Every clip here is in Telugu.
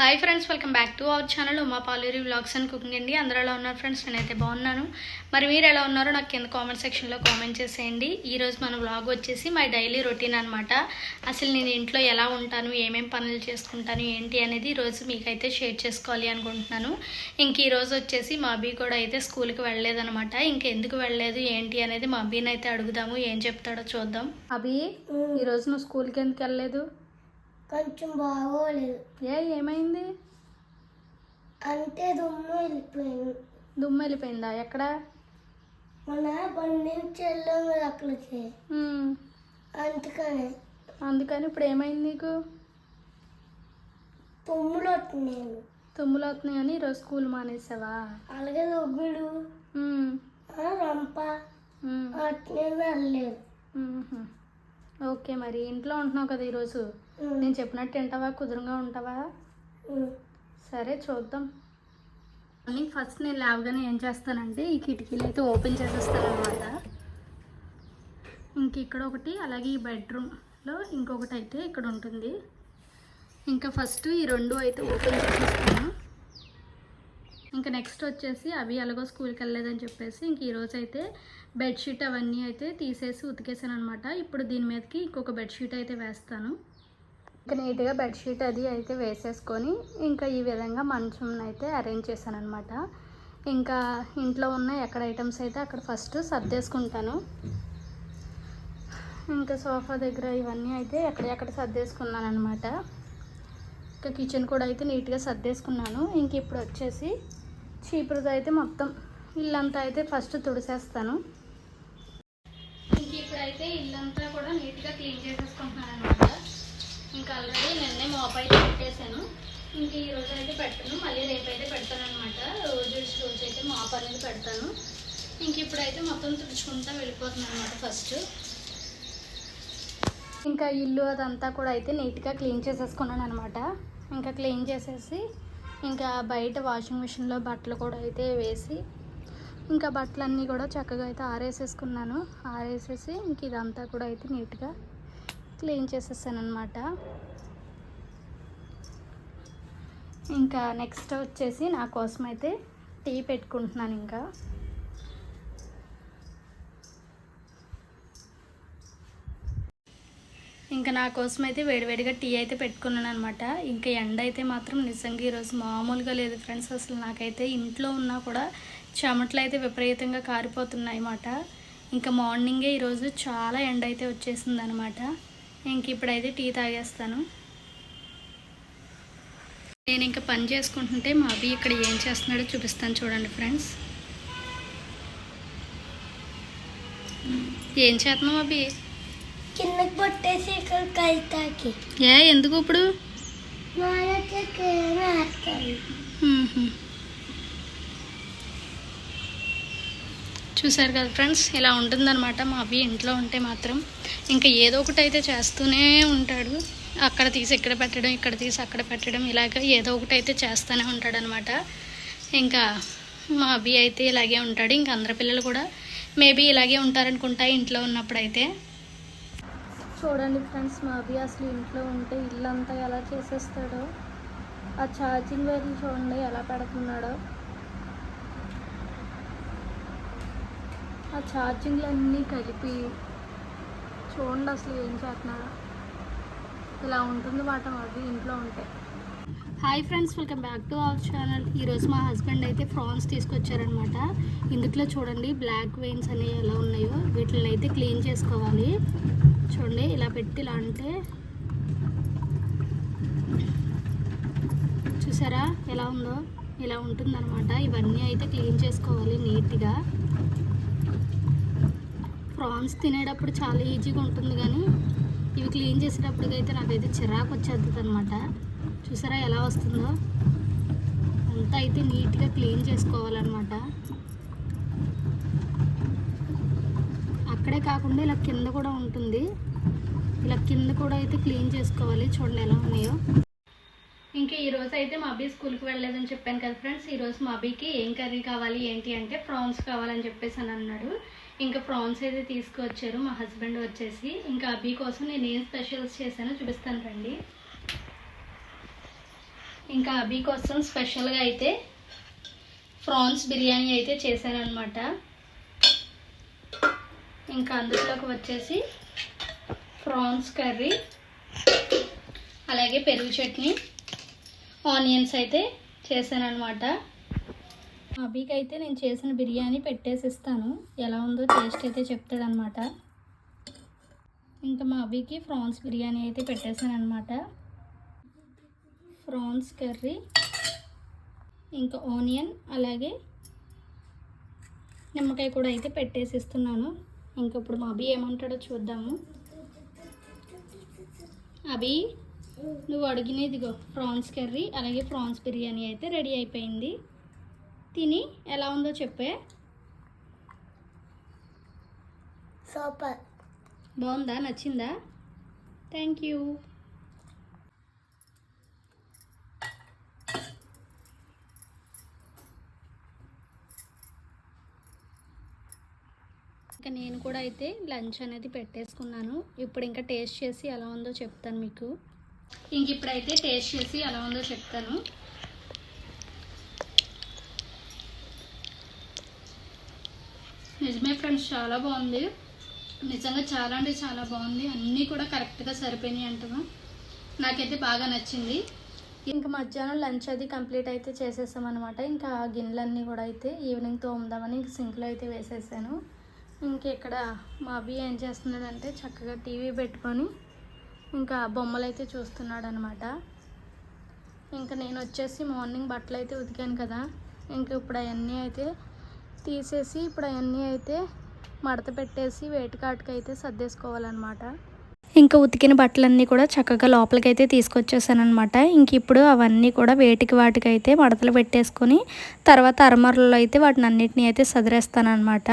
Hi friends welcome back to our channel Uma Paleri vlogs and cooking అండి అందరూ ఎలా ఉన్నారు ఫ్రెండ్స్ నేనైతే బాగున్నాను. మరి మీరు ఎలా ఉన్నారో నాకు కింద కామెంట్ సెక్షన్లో కామెంట్ చేసేయండి. ఈరోజు మన వ్లాగ్ వచ్చేసి మై డైలీ రొటీన్ అనమాట అసలు నేను ఇంట్లో ఎలా ఉంటాను ఏమేం పనులు చేసుకుంటాను ఏంటి అనేది ఈరోజు మీకైతే షేర్ చేసుకోవాలి అనుకుంటున్నాను. ఇంక ఈరోజు వచ్చేసి మా అబ్బీ కూడా అయితే స్కూల్కి వెళ్ళలేదనమాట ఇంకెందుకు వెళ్ళలేదు ఏంటి అనేది మా అబ్బీని అయితే అడుగుదాము ఏం చెప్తాడో చూద్దాం. అభి ఈరోజు నువ్వు స్కూల్కి ఎందుకు వెళ్ళలేదు? కొంచెం బాగోలేదు. ఏ ఏమైంది? అంతే దుమ్ము వెళ్ళిపోయింది. దుమ్ము వెళ్ళిపోయిందా? ఎక్కడ? మన బండి నుంచి వెళ్ళాం కదా అక్కడికి. అందుకని. అందుకని ఇప్పుడు ఏమైంది నీకు? తుమ్ములు వస్తున్నాయి. తుమ్ములు అవుతున్నాయని ఈరోజు స్కూల్ మానేసావా? అలాగే. ఆ, రంప. అట్నే వెళ్ళలేదు. ఓకే మరి ఇంట్లో ఉంటున్నావు కదా ఈరోజు? నేను చెప్పినట్టు తింటావా? కుదురుగా ఉంటావా? సరే చూద్దాం. మార్నింగ్ ఫస్ట్ నేను లేవగానే ఏం చేస్తానంటే ఈ కిటికీలు అయితే ఓపెన్ చేసేస్తాను అనమాట ఇంక ఇక్కడ ఒకటి అలాగే ఈ బెడ్రూమ్లో ఇంకొకటి అయితే ఇక్కడ ఉంటుంది. ఇంకా ఫస్ట్ ఈ రెండు అయితే ఓపెన్ చేసేస్తాను. ఇంకా నెక్స్ట్ వచ్చేసి అవి ఎలాగో స్కూల్కి వెళ్ళలేదని చెప్పేసి ఇంక ఈరోజు అయితే బెడ్షీట్ అవన్నీ అయితే తీసేసి ఉతికేసాను అనమాట ఇప్పుడు దీని మీదకి ఇంకొక బెడ్షీట్ అయితే వేస్తాను. నీట్గా బెడ్షీట్ అది అయితే వేసేసుకొని ఇంకా ఈ విధంగా మంచం అయితే అరేంజ్ చేశాను అనమాట ఇంకా ఇంట్లో ఉన్న ఎక్కడ ఐటమ్స్ అయితే అక్కడ ఫస్ట్ సర్దేసుకుంటాను. ఇంకా సోఫా దగ్గర ఇవన్నీ అయితే ఎక్కడెక్కడ సర్దేసుకున్నాను అనమాట ఇంకా కిచెన్ కూడా అయితే నీట్గా సర్దేసుకున్నాను. ఇంక ఇప్పుడు వచ్చేసి చీపురుది అయితే మొత్తం ఇల్లంతా అయితే ఫస్ట్ తుడిసేస్తాను. ఇంక ఇప్పుడైతే ఇల్లంతా కూడా నీట్గా క్లీన్ చేసేస్తాను ఆల్రెడీ అయితే పెట్టేశాను. ఇంక ఈ రోజు అయితే పెట్టను మళ్ళీ రేపు అయితే పెడతాను అనమాట రోజు రోజు అయితే మాప్ అనేది పెడతాను. ఇంక ఇప్పుడైతే మొత్తం తుడుచుకుంటా వెళ్ళిపోతున్నాను అనమాట ఫస్ట్. ఇంకా ఇల్లు అదంతా కూడా అయితే నీట్గా క్లీన్ చేసేసుకున్నాను అనమాట ఇంకా క్లీన్ చేసేసి ఇంకా బయట వాషింగ్ మిషన్లో బట్టలు కూడా అయితే వేసి ఇంకా బట్టలన్నీ కూడా చక్కగా అయితే ఆరేసేసుకున్నాను. ఆరేసేసి ఇంక ఇదంతా కూడా అయితే నీట్గా క్లీన్ చేసేసాను అనమాట ఇంకా నెక్స్ట్ వచ్చేసి నా కోసం అయితే టీ పెట్టుకుంటున్నాను ఇంకా. ఇంకా నా కోసం అయితే వేడివేడిగా టీ అయితే పెట్టుకున్నాను అనమాట ఇంకా ఎండ అయితే మాత్రం నిజంగా ఈరోజు మామూలుగా లేదు ఫ్రెండ్స్. అసలు నాకైతే ఇంట్లో ఉన్నా కూడా చెమటలు అయితే విపరీతంగా కారిపోతున్నాయి అన్నమాట ఇంకా మార్నింగే ఈరోజు చాలా ఎండ అయితే వచ్చేసింది అనమాట ఇంక ఇప్పుడైతే టీ తాగేస్తాను. నేను ఇంకా పని చేసుకుంటుంటే మా అభి ఇక్కడ ఏం చేస్తున్నాడో చూపిస్తాను చూడండి ఫ్రెండ్స్. ఏం చేస్తున్నావు అభి? కిందకి పట్టేసి ఇక్కడ కైతాకి ఏ ఎందుకు ఇప్పుడు. చూసారు కదా ఫ్రెండ్స్ ఇలా ఉంటుందన్నమాట మా అవి ఇంట్లో ఉంటే మాత్రం. ఇంకా ఏదో ఒకటి అయితే చేస్తూనే ఉంటాడు. అక్కడ తీసి ఇక్కడ పెట్టడం ఇక్కడ తీసి అక్కడ పెట్టడం ఇలాగ ఏదో ఒకటి అయితే చేస్తూనే ఉంటాడు అనమాట ఇంకా మా అభి అయితే ఇలాగే ఉంటాడు. ఇంకా అందరి పిల్లలు కూడా మేబీ ఇలాగే ఉంటారనుకుంటా ఇంట్లో ఉన్నప్పుడు అయితే చూడండి ఫ్రెండ్స్ మా అభి అసలు ఇంట్లో ఉంటే ఇల్లంతా ఎలా చేసేస్తాడో ఆ ఛార్జింగ్ వైర్లు చూడండి ఎలా పెడుతున్నాడో. ఆ ఛార్జింగ్లు అన్నీ కలిపి చూడండి అసలు ఏం చేస్తున్నాడో. ఇలా ఉంటుంది మాట అది ఇంట్లో ఉంటే. Hi friends welcome back to our channel ఈరోజు మా హస్బెండ్ అయితే ఫ్రాన్స్ తీసుకొచ్చారనమాట ఇందుట్లో చూడండి బ్లాక్ వెయిన్స్ అనేవి ఎలా ఉన్నాయో వీటిని అయితే క్లీన్ చేసుకోవాలి. చూడండి ఇలా పెట్టి ఇలా అంటే. చూసారా ఎలా ఉందో? ఇలా ఉంటుందన్నమాట. ఇవన్నీ అయితే క్లీన్ చేసుకోవాలి నీట్గా. ప్రాన్స్ తినేటప్పుడు చాలా ఈజీగా ఉంటుంది కానీ ఇవి క్లీన్ చేసేటప్పటికైతే నాకైతే చిరాకు వచ్చేస్తుంది అనమాట చూసారా ఎలా వస్తుందో? అంతా అయితే నీట్గా క్లీన్ చేసుకోవాలన్నమాట. అక్కడే కాకుండా ఇలా కింద కూడా ఉంటుంది. ఇలా కింద కూడా అయితే క్లీన్ చేసుకోవాలి. చూడండి ఎలా ఉన్నాయో. ఇంకా ఈరోజు అయితే మా అబ్బాయి స్కూల్కి వెళ్ళలేదని చెప్పాను కదా ఫ్రెండ్స్ ఈరోజు మా అబ్బాయికి ఏం కర్రీ కావాలి ఏంటి అంటే ప్రాన్స్ కావాలని చెప్పేసి అని అన్నాడు. ఇంకా ప్రాన్స్ అయితే తీసుకువచ్చారు. మా హస్బెండ్ వచ్చేసి ఇంకా అబ్బీ కోసం నేను ఏం స్పెషల్స్ చేశానో చూపిస్తాను రండి. ఇంకా అభి కోసం స్పెషల్గా అయితే ప్రాన్స్ బిర్యానీ అయితే చేశానమాట అనమాట ఇంకా అందులోకి వచ్చేసి ప్రాన్స్ కర్రీ అలాగే పెరుగు చట్నీ ఆనియన్స్ అయితే చేశాను అనమాట అభికి అయితే నేను చేసిన బిర్యానీ పెట్టేసి ఇస్తాను ఎలా ఉందో టేస్ట్ అయితే చెప్తాడనమాట ఇంకా మా అభికి ప్రాన్స్ బిర్యానీ అయితే పెట్టేశాను అనమాట ప్రాన్స్ కర్రీ ఇంకా ఆనియన్ అలాగే నిమ్మకాయ కూడా అయితే పెట్టేసి ఇస్తున్నాను ఇంకా ఇప్పుడు మా అభి ఏమంటాడో చూద్దాము. అభి నువ్వు అడిగినదిగో ప్రాన్స్ కర్రీ అలాగే ప్రాన్స్ బిర్యానీ అయితే రెడీ అయిపోయింది. తిని ఎలా ఉందో చెప్పే. సూపర్. బాగుందా? నచ్చిందా? Thank you. ఇంకా నేను కూడా అయితే లంచ్ అనేది పెట్టేసుకున్నాను. ఇప్పుడు ఇంకా టేస్ట్ చేసి ఎలా ఉందో చెప్తాను మీకు. ఇంక ఇప్పుడైతే టేస్ట్ చేసి ఎలా ఉందో చెప్తాను. నిజమే ఫ్రెండ్స్ చాలా బాగుంది. నిజంగా చాలా అంటే చాలా బాగుంది. అన్నీ కూడా కరెక్ట్గా సరిపోయినాయి అంటున్నాం. నాకైతే బాగా నచ్చింది. ఇంకా మధ్యాహ్నం లంచ్ అది కంప్లీట్ అయితే చేసేసాం అనమాట ఇంకా ఆ గిన్నెలన్నీ కూడా అయితే ఈవినింగ్ తోముదామని ఇంక సింక్లో అయితే వేసేసాను. ఇంక ఇక్కడ మా అభి ఏం చేస్తున్నాడంటే చక్కగా టీవీ పెట్టుకొని ఇంకా బొమ్మలు అయితే చూస్తున్నాడు అనమాట ఇంకా నేను వచ్చేసి మార్నింగ్ బట్టలు అయితే ఉతికాను కదా. ఇంకా ఇప్పుడు అవన్నీ అయితే తీసేసి ఇప్పుడు అవన్నీ అయితే మడత పెట్టేసి వేటికాటుకు అయితే సర్దేసుకోవాలన్నమాట ఇంకా ఉతికిన బట్టలన్నీ కూడా చక్కగా లోపలికి అయితే తీసుకొచ్చేసాను ఇంక ఇప్పుడు అవన్నీ కూడా వేటికి వాటికైతే మడతలు పెట్టేసుకొని తర్వాత అరమరలో అయితే వాటిని అన్నిటిని అయితే సదిరేస్తానమాట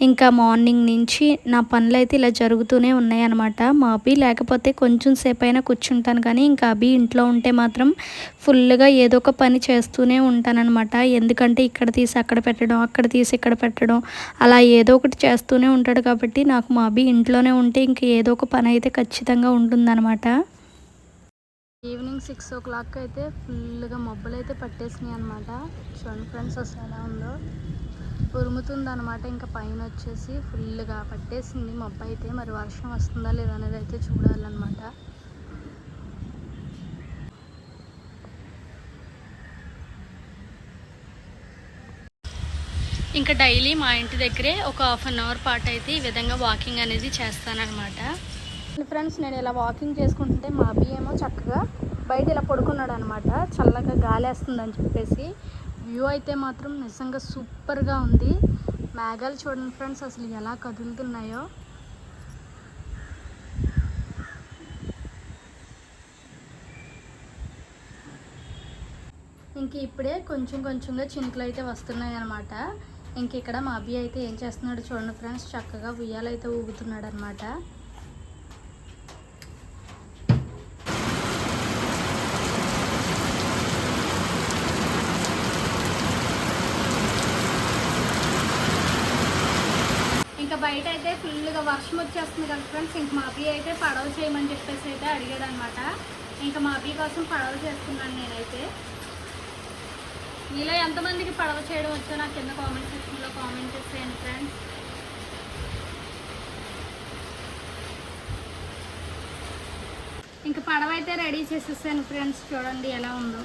ఇంకా మార్నింగ్ నుంచి నా పనులు అయితే ఇలా జరుగుతూనే ఉన్నాయి అనమాట మా అభి లేకపోతే కొంచెం సేపు అయినా కూర్చుంటాను కానీ ఇంకా అభి ఇంట్లో ఉంటే మాత్రం ఫుల్గా ఏదో ఒక పని చేస్తూనే ఉంటానన్నమాట. ఎందుకంటే ఇక్కడ తీసి అక్కడ పెట్టడం అక్కడ తీసి ఇక్కడ పెట్టడం అలా ఏదో ఒకటి చేస్తూనే ఉంటాడు కాబట్టి నాకు మా అభి ఇంట్లోనే ఉంటే ఇంక ఏదో ఒక పని అయితే ఖచ్చితంగా ఉంటుందన్నమాట. ఈవినింగ్ సిక్స్ ఓ క్లాక్ అయితే ఫుల్గా మబ్బులు అయితే పట్టేసినాయి అనమాట చూడండి ఫ్రెండ్స్ అసలు ఎలా ఉందో. ఉరుముతుంది అనమాట ఇంకా పైన వచ్చేసి ఫుల్గా పట్టేసింది మబ్బు అయితే మరి వర్షం వస్తుందా లేదా అనేది అయితే చూడాలన్నమాట. ఇంకా డైలీ మా ఇంటి దగ్గరే ఒక హాఫ్ అన్ అవర్ పాటు అయితే ఈ విధంగా వాకింగ్ అనేది చేస్తానన్నమాట. ఫ్రెండ్స్ నేను ఇలా వాకింగ్ చేసుకుంటుంటే మా అబ్బాయి ఏమో చక్కగా బయట ఇలా పడుకున్నాడు అనమాట చల్లగా గాలి వేస్తుందని చెప్పేసి వ్యూ అయితే మాత్రం నిజంగా సూపర్గా ఉంది. మేఘాలు చూడండి ఫ్రెండ్స్ అసలు ఎలా కదులుతున్నాయో. ఇంక ఇప్పుడే కొంచెం కొంచెంగా చినుకులు అయితే వస్తున్నాయి అనమాట ఇంక ఇక్కడ మా అబ్బాయి అయితే ఏం చేస్తున్నాడు చూడండి ఫ్రెండ్స్ చక్కగా ఉయ్యాలైతే ఊగుతున్నాడు అనమాట ఇంకా బయట అయితే ఫుల్గా వర్షం వచ్చేస్తుంది కదా ఫ్రెండ్స్ ఇంక మా అబ్బి అయితే పడవ చేయమని చెప్పేసి అయితే అడిగాడు అనమాట ఇంకా మా అబ్బి కోసం పడవ చేస్తున్నాను నేనైతే. మీలో ఎంతమందికి పడవ చేయడం వచ్చో నాకు కింద కామెంట్ సెక్షన్లో కామెంట్ చేసేయండి ఫ్రెండ్స్. ఇంకా పడవ అయితే రెడీ చేసేసాను ఫ్రెండ్స్ చూడండి ఎలా ఉందో.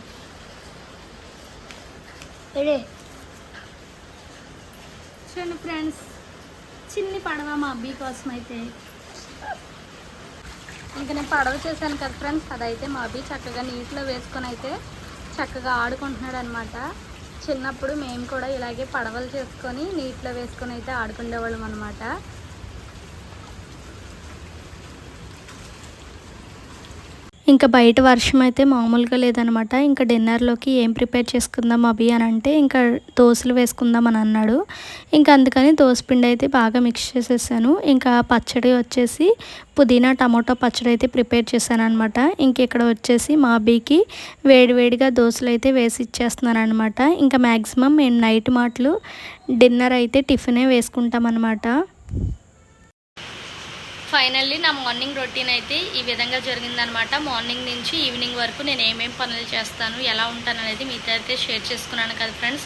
చూడండి ఫ్రెండ్స్. చిన్ని పడవ మా అబ్బీ కోసం అయితే. ఇంకా నేను పడవ చేశాను కదా ఫ్రెండ్స్ అదైతే మా అబ్బీ చక్కగా నీటిలో వేసుకొని అయితే చక్కగా ఆడుకుంటున్నాడు అనమాట చిన్నప్పుడు మేము కూడా ఇలాగే పడవలు చేసుకొని నీటిలో వేసుకొని అయితే ఆడుకునేవాళ్ళం అనమాట ఇంకా బయట వర్షం అయితే మామూలుగా లేదనమాట. ఇంకా డిన్నర్లోకి ఏం ప్రిపేర్ చేసుకుందాం అభి అని అంటే ఇంకా దోశలు వేసుకుందాం అని అన్నాడు. ఇంకా అందుకని దోసపిండి అయితే బాగా మిక్స్ చేసేసాను. ఇంకా పచ్చడి వచ్చేసి పుదీనా టమాటో పచ్చడి అయితే ప్రిపేర్ చేశాను అనమాట ఇంక ఇక్కడ వచ్చేసి మా అభికి వేడివేడిగా దోశలు అయితే వేసి ఇచ్చేస్తున్నాను అనమాట ఇంకా మ్యాక్సిమం మేము నైట్ మాటలు డిన్నర్ అయితే టిఫినే వేసుకుంటాం అనమాట ఫైనల్లీ నా మార్నింగ్ రొటీన్ అయితే ఈ విధంగా జరిగిందనమాట మార్నింగ్ నుంచి ఈవినింగ్ వరకు నేను ఏమేం పనులు చేస్తాను ఎలా ఉంటాను అనేది మీతో అయితే షేర్ చేసుకున్నాను కదా ఫ్రెండ్స్.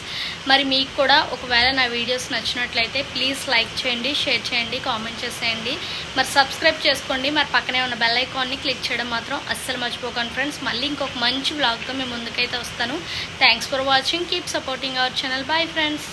మరి మీకు కూడా ఒకవేళ నా వీడియోస్ నచ్చినట్లయితే ప్లీజ్ లైక్ చేయండి షేర్ చేయండి కామెంట్ చేసేయండి. మరి సబ్స్క్రైబ్ చేసుకోండి మరి పక్కనే ఉన్న బెల్ ఐకాన్ని క్లిక్ చేయడం మాత్రం అస్సలు మర్చిపోకండి ఫ్రెండ్స్. మళ్ళీ ఇంకొక మంచి బ్లాగ్తో మేము ముందుకైతే వస్తాను. Thanks for watching keep supporting our channel bye friends